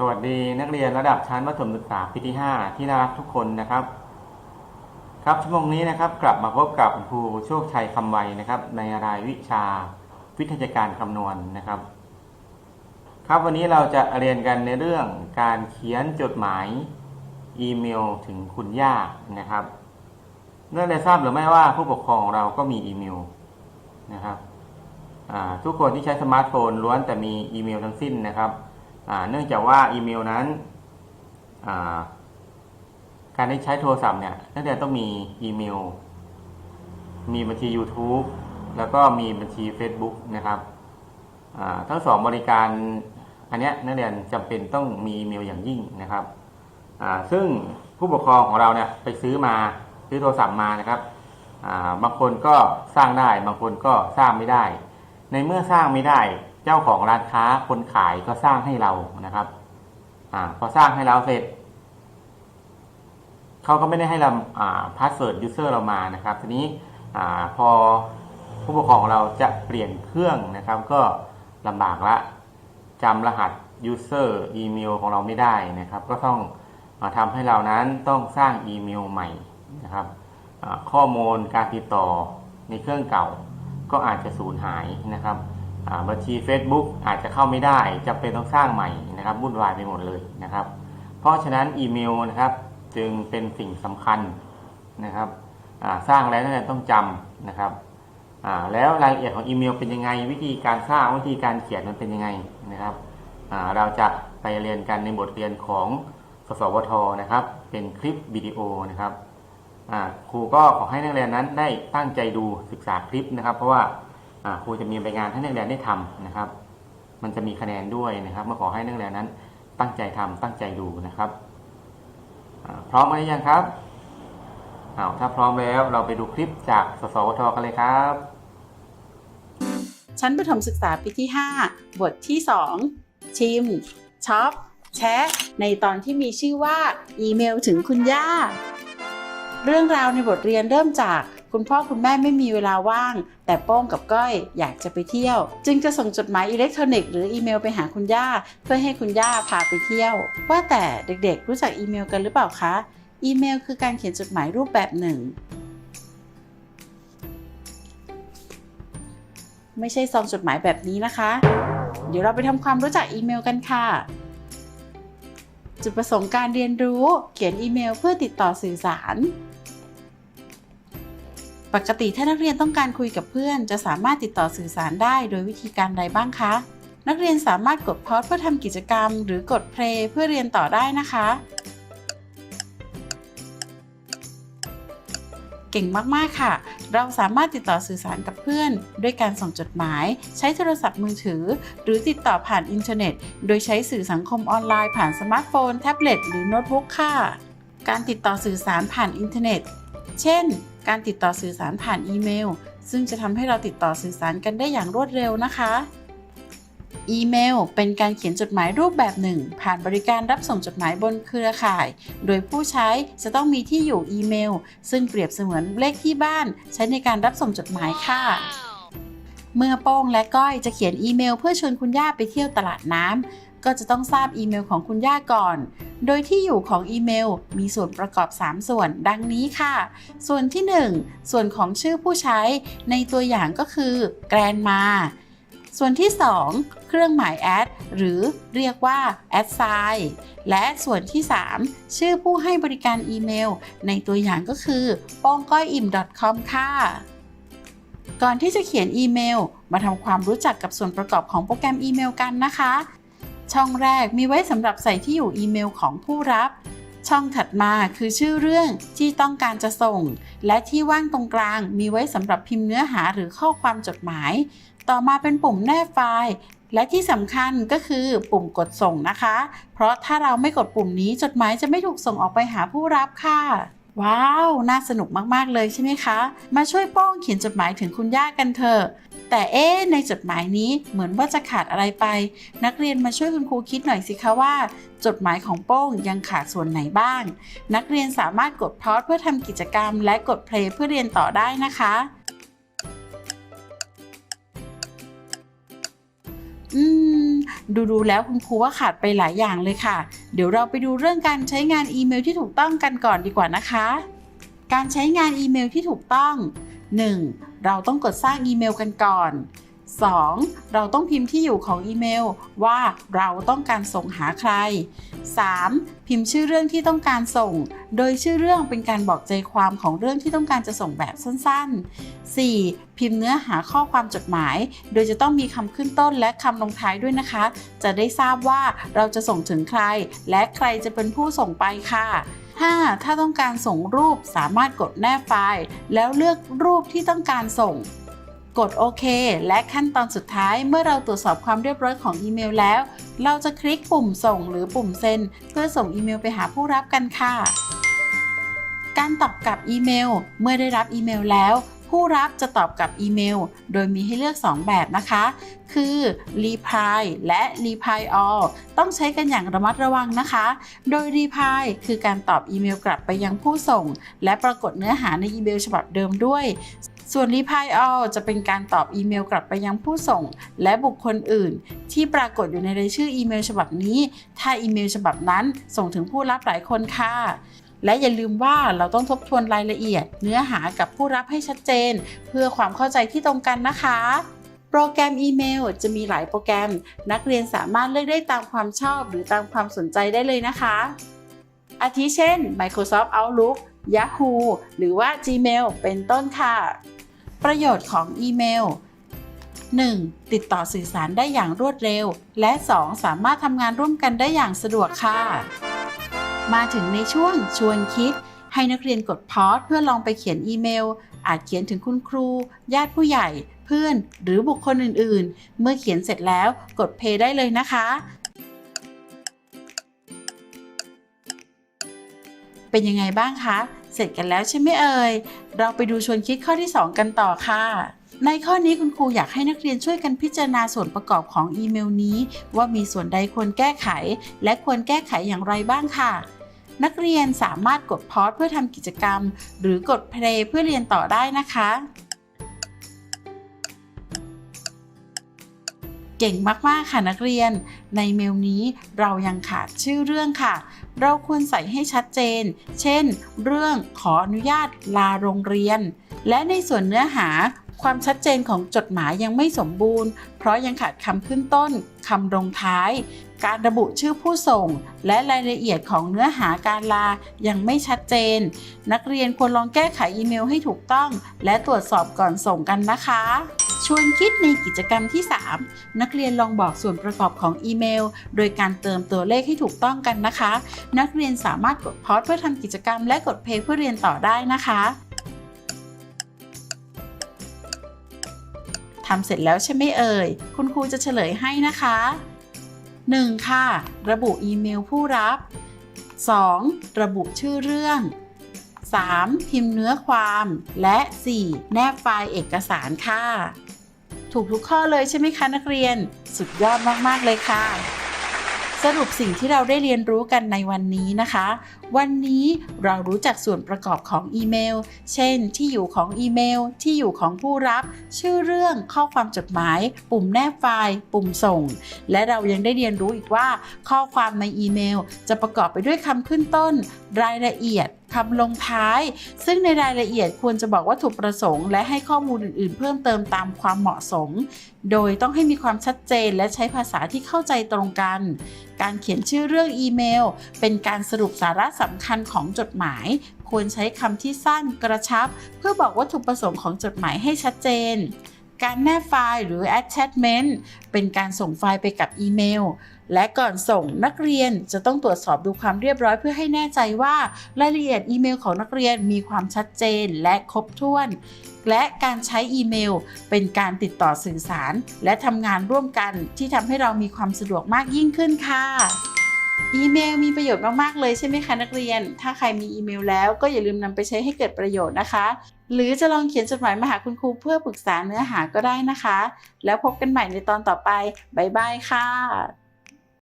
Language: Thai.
สวัสดีนักเรียนระดับชั้นมัธยมศึกษาปีที่ 5 ที่น่ารักทุกคนนะครับ ครับชั่วโมงนี้นะครับ กลับมาพบกับคุณครูโชคชัยคำไวนะครับ ในรายวิชาวิทยาการคำนวณนะครับ ครับวันนี้เราจะเรียนกันในเรื่องการเขียนจดหมายอีเมลถึงคุณย่านะครับเนื่องได้ทราบหรือไม่ว่าผู้ปกครองของเราก็มีอีเมลนะครับทุกคนที่ใช้สมาร์ทโฟนล้วนแต่มีอีเมลทั้งสิ้นนะครับ เนื่องจากว่าอีเมลนั้นาการได้ใช้โทรศัพท์เนี่ยนักเรียนต้องมีอีเมล มีบัญชี YouTube แล้วก็มีบัญชี Facebook นะครับทั้งสองบริการอันนี้นักเรียนจำเป็นต้องมีอีเมลอย่างยิ่งนะครับซึ่งผู้ปกครองของเราเนี่ยไปซื้อมาซื้อโทรศัพท์มานะครับบางคนก็สร้างได้ บางคนก็สร้างไม่ได้ ในเมื่อสร้างไม่ได้ เจ้าของร้านค้าคนขายก็สร้างให้เรานะครับอาพอสร้างให้เราเสร็จเขาก็ไม่ได้ให้เราพาสเวิร์ดยูเซอร์เรามานะครับทีนี้อาพอผู้ปกครองของเราจะเปลี่ยนเครื่องนะครับ ก็ลำบากละจำรหัสยูเซอร์อีเมลของเราไม่ได้นะครับ ก็ต้องอาทำให้เรานั้นต้องสร้างอีเมลใหม่นะครับข้อมูลการติดต่อในเครื่องเก่า ก็อาจจะสูญหายนะครับ บัญชี Facebook อาจจะเข้าไม่ได้จะเป็นต้องสร้างใหม่นะครับวุ่นวายไปหมดเลยนะครับ เพราะฉะนั้นอีเมลนะครับจึงเป็นสิ่งสำคัญนะครับสร้างแล้วนั่นแหละต้องจำนะครับแล้วรายละเอียดของอีเมลเป็นยังไง วิธีการสร้างวิธีการเขียนมันเป็นยังไงนะครับเราจะไปเรียนกันในบทเรียนของสสวทนะครับ เป็นคลิปวิดีโอนะครับครูก็ขอให้นักเรียนนั้นได้ตั้งใจดูศึกษาคลิปนะครับ เพราะว่า ครูจะมีรายงานให้นักเรียนได้ทำนะครับ มันจะมีคะแนนด้วยนะครับมาขอให้นักเรียนนั้นตั้งใจทำตั้งใจดูนะครับพร้อมไหมอยังครับอ้าถ้าพร้อมแล้วเราไปดูคลิปจากสสวทกันเลยครับ ชั้นประถมศึกษาปีที่ 5 บทที่ 2 ชิมช็อปแชะในตอนที่มีชื่อว่าอีเมลถึงคุณย่า เรื่องราวในบทเรียนเริ่มจาก คุณพ่อคุณแม่ไม่มีเวลาว่าง แต่โป้งกับก้อยอยากจะไปเที่ยว จึงจะส่งจดหมายอิเล็กทรอนิกส์หรืออีเมลไปหาคุณย่า เพื่อให้คุณย่าพาไปเที่ยว ว่าแต่เด็กๆ รู้จักอีเมลกันหรือเปล่าคะ อีเมลคือการเขียนจดหมายรูปแบบหนึ่ง ไม่ใช่ซองจดหมายแบบนี้นะคะ เดี๋ยวเราไปทำความรู้จักอีเมลกันค่ะจุดประสงค์การเรียนรู้ เขียนอีเมลเพื่อติดต่อสื่อสาร ปกติถ้านักเรียนต้องการคุยกับเพื่อน จะสามารถติดต่อสื่อสารได้โดยวิธีการใดบ้างคะ นักเรียนสามารถกดพอสเพื่อทำกิจกรรม หรือกดเพลย์เพื่อเรียนต่อได้นะคะ เก่งมากๆค่ะ เราสามารถติดต่อสื่อสารกับเพื่อน ด้วยการส่งจดหมาย ใช้โทรศัพท์มือถือ หรือติดต่อผ่านอินเทอร์เน็ต โดยใช้สื่อสังคมออนไลน์ผ่านสมาร์ทโฟน แท็บเล็ต หรือโน้ตบุ๊กค่ะ การติดต่อสื่อสารผ่านอินเทอร์เน็ต เช่น การติดต่อสื่อสารผ่านอีเมล ซึ่งจะทำให้เราติดต่อสื่อสารกันได้อย่างรวดเร็วนะคะ อีเมล เป็นการเขียนจดหมายรูปแบบหนึ่ง ผ่านบริการรับส่งจดหมายบนเครือข่าย โดยผู้ใช้จะต้องมีที่อยู่อีเมล ซึ่งเปรียบเสมือนเลขที่บ้าน ใช้ในการรับส่งจดหมายค่ะเมื่อโป้งและก้อยจะเขียนอีเมลเพื่อชวนคุณย่าไปเที่ยวตลาดน้ำ ก็จะต้องทราบอีเมลของคุณย่าก่อน โดยที่อยู่ของอีเมลมีส่วนประกอบ 3 ส่วนดังนี้ค่ะ ส่วนที่ 1 ส่วนของชื่อผู้ใช้ในตัวอย่างก็คือ grandma ส่วนที่ 2 เครื่องหมาย add หรือเรียกว่า add sign และส่วนที่ 3 ชื่อผู้ให้บริการอีเมล ในตัวอย่างก็คือป้งก้อยอิ่ม .com ค่ะ ก่อนที่จะเขียนอีเมล มาทำความรู้จักกับส่วนประกอบของโปรแกรมอีเมลกันนะคะ ช่องแรกมีไว้สำหรับใส่ที่อยู่อีเมลของผู้รับ ช่องถัดมาคือชื่อเรื่องที่ต้องการจะส่ง และที่ว่างตรงกลางมีไว้สำหรับพิมพ์เนื้อหาหรือข้อความจดหมาย ต่อมาเป็นปุ่มแนบไฟล์ และที่สำคัญก็คือปุ่มกดส่งนะคะ เพราะถ้าเราไม่กดปุ่มนี้จดหมายจะไม่ถูกส่งออกไปหาผู้รับค่ะ ว้าว น่าสนุกมากๆเลยใช่ไหมคะ มาช่วยโป้งเขียนจดหมายถึงคุณย่ากันเถอะ แต่เอ๊ในจดหมายนี้เหมือนว่าจะขาดอะไรไป นักเรียนมาช่วยคุณครูคิดหน่อยสิคะว่า จดหมายของโป้งยังขาดส่วนไหนบ้าง นักเรียนสามารถกดพอสเพื่อทำกิจกรรม และกดเพลย์เพื่อเรียนต่อได้นะคะ ดูดูๆแล้วคุณครูว่าขาดไปหลายอย่างเลยค่ะ เดี๋ยวเราไปดูเรื่องการใช้งานอีเมลที่ถูกต้องกันก่อนดีกว่านะคะ การใช้งานอีเมลที่ถูกต้อง 1. เราต้องกดสร้างอีเมลกันก่อน 2. เราต้องพิมพ์ที่อยู่ของอีเมลว่าเราต้องการส่งหาใคร 3. พิมพ์ชื่อเรื่องที่ต้องการส่ง โดยชื่อเรื่องเป็นการบอกใจความของเรื่องที่ต้องการจะส่งแบบสั้นๆ 4. พิมพ์เนื้อหาข้อความจดหมาย โดยจะต้องมีคำขึ้นต้นและคำลงท้ายด้วยนะคะ จะได้ทราบว่าเราจะส่งถึงใคร และใครจะเป็นผู้ส่งไปค่ะ 5. ถ้าต้องการส่งรูปสามารถกดแนบไฟล์ แล้วเลือกรูปที่ต้องการส่ง กดโอเค และขั้นตอนสุดท้ายเมื่อเราตรวจสอบความเรียบร้อยของอีเมลแล้ว เราจะคลิกปุ่มส่งหรือปุ่มเซ็น เพื่อส่งอีเมลไปหาผู้รับกันค่ะ การตอบกลับอีเมล เมื่อได้รับอีเมลแล้ว ผู้รับจะตอบกลับอีเมล โดยมีให้เลือก 2 แบบนะคะ คือ reply และ reply all ต้องใช้กันอย่างระมัดระวังนะคะ โดย reply คือการตอบอีเมลกลับไปยังผู้ส่ง และปรากฏเนื้อหาในอีเมลฉบับเดิมด้วย ส่วน reply all จะเป็นการตอบอีเมลกลับไปยังผู้ส่ง และบุคคลอื่น ที่ปรากฏอยู่ในรายชื่ออีเมลฉบับนี้ ถ้าอีเมลฉบับนั้นส่งถึงผู้รับหลายคนค่ะและอย่าลืมว่าเราต้องทบทวนรายละเอียด เนื้อหากับผู้รับให้ชัดเจน เพื่อความเข้าใจที่ตรงกันนะคะ โปรแกรมอีเมลจะมีหลายโปรแกรม นักเรียนสามารถเลือกได้ตามความชอบหรือตามความสนใจได้เลยนะคะ อาทิเช่น Microsoft Outlook Yahoo หรือว่า Gmail เป็นต้นค่ะ ประโยชน์ของอีเมล 1. ติดต่อสื่อสารได้อย่างรวดเร็ว และ 2. สามารถทำงานร่วมกันได้อย่างสะดวกค่ะ มาถึงในช่วงชวนคิด ให้นักเรียนกดพอสเพื่อลองไปเขียนอีเมล อาจเขียนถึงคุณครู ญาติผู้ใหญ่ เพื่อน หรือบุคคลอื่น ๆ เมื่อเขียนเสร็จแล้วกดเพย์ได้เลยนะคะ เป็นยังไงบ้างคะ เสร็จกันแล้วใช่ไหมเอ่ย เราไปดูชวนคิดข้อที่ 2 กันต่อค่ะ ในข้อนี้คุณครูอยากให้นักเรียนช่วยกันพิจารณาส่วนประกอบของอีเมลนี้ ว่ามีส่วนใดควรแก้ไข และควรแก้ไขอย่างไรบ้างค่ะ นักเรียนสามารถกดพอสเพื่อทำกิจกรรม หรือกดเพลย์เพื่อเรียนต่อได้นะคะเก่งมาก ๆ ค่ะนักเรียน ในเมลนี้เรายังขาดชื่อเรื่องค่ะ เราควรใส่ให้ชัดเจน เช่น เรื่องขออนุญาตลาโรงเรียน และในส่วนเนื้อหา ความชัดเจนของจดหมายยังไม่สมบูรณ์ เพราะยังขาดคำขึ้นต้นคำลงท้าย การระบุชื่อผู้ส่ง และรายละเอียดของเนื้อหาการลายังไม่ชัดเจน นักเรียนควรลองแก้ไขอีเมลให้ถูกต้อง และตรวจสอบก่อนส่งกันนะคะชวนคิดในกิจกรรมที่ 3 นักเรียนลองบอกส่วนประกอบของอีเมล โดยการเติมตัวเลขให้ถูกต้องกันนะคะ นักเรียนสามารถกดพอสเพื่อทำกิจกรรมและกดเพย์เพื่อเรียนต่อได้นะคะ ทำเสร็จแล้วใช่ไหมเอ่ย คุณครูจะเฉลยให้นะคะ 1. ค่ะ ระบุอีเมลผู้รับ 2. ระบุชื่อเรื่อง 3. พิมพ์เนื้อความ และ 4. แนบไฟล์เอกสารค่ะ ถูกทุกข้อเลยใช่ไหมคะนักเรียน สุดยอดมาก ๆ เลยค่ะ รุปสิ่งที่เราได้เรียนรู้กันในวันนี้นะคะ วันนี้เรารู้จักส่วนประกอบของอีเมล เช่น ที่อยู่ของอีเมล ที่อยู่ของผู้รับ ชื่อเรื่อง ข้อความจดหมาย ปุ่มแนบไฟล์ ปุ่มส่ง และเรายังได้เรียนรู้อีกว่า ข้อความในอีเมล จะประกอบไปด้วยคำขึ้นต้น รายละเอียดคำลงท้าย ซึ่งในรายละเอียดควรจะบอกวัตถุประสงค์ และให้ข้อมูลอื่นๆ เพิ่มเติมตามความเหมาะสม โดยต้องให้มีความชัดเจนและใช้ภาษาที่เข้าใจตรงกัน การเขียนชื่อเรื่องอีเมล เป็นการสรุปสาระสำคัญของจดหมาย ควรใช้คำที่สั้นกระชับ เพื่อบอกวัตถุประสงค์ของจดหมายให้ชัดเจนการแนบไฟล์หรือ attachment เป็นการส่งไฟล์ไปกับอีเมล และก่อนส่งนักเรียนจะต้องตรวจสอบดูความเรียบร้อยเพื่อให้แน่ใจว่า รายละเอียดอีเมลของนักเรียนมีความชัดเจนและครบถ้วน และการใช้อีเมล เป็นการติดต่อสื่อสาร และทำงานร่วมกันที่ทำให้เรามีความสะดวกมากยิ่งขึ้นค่ะอีเมลมีประโยชน์มาก ๆ เลยใช่ไหมคะนักเรียน ถ้าใครมีอีเมลแล้วก็อย่าลืมนำไปใช้ให้เกิดประโยชน์นะคะ หรือจะลองเขียนจดหมายมาหาคุณครูเพื่อปรึกษาเนื้อหาก็ได้นะคะ แล้วพบกันใหม่ในตอนต่อไป บ๊ายบายค่ะ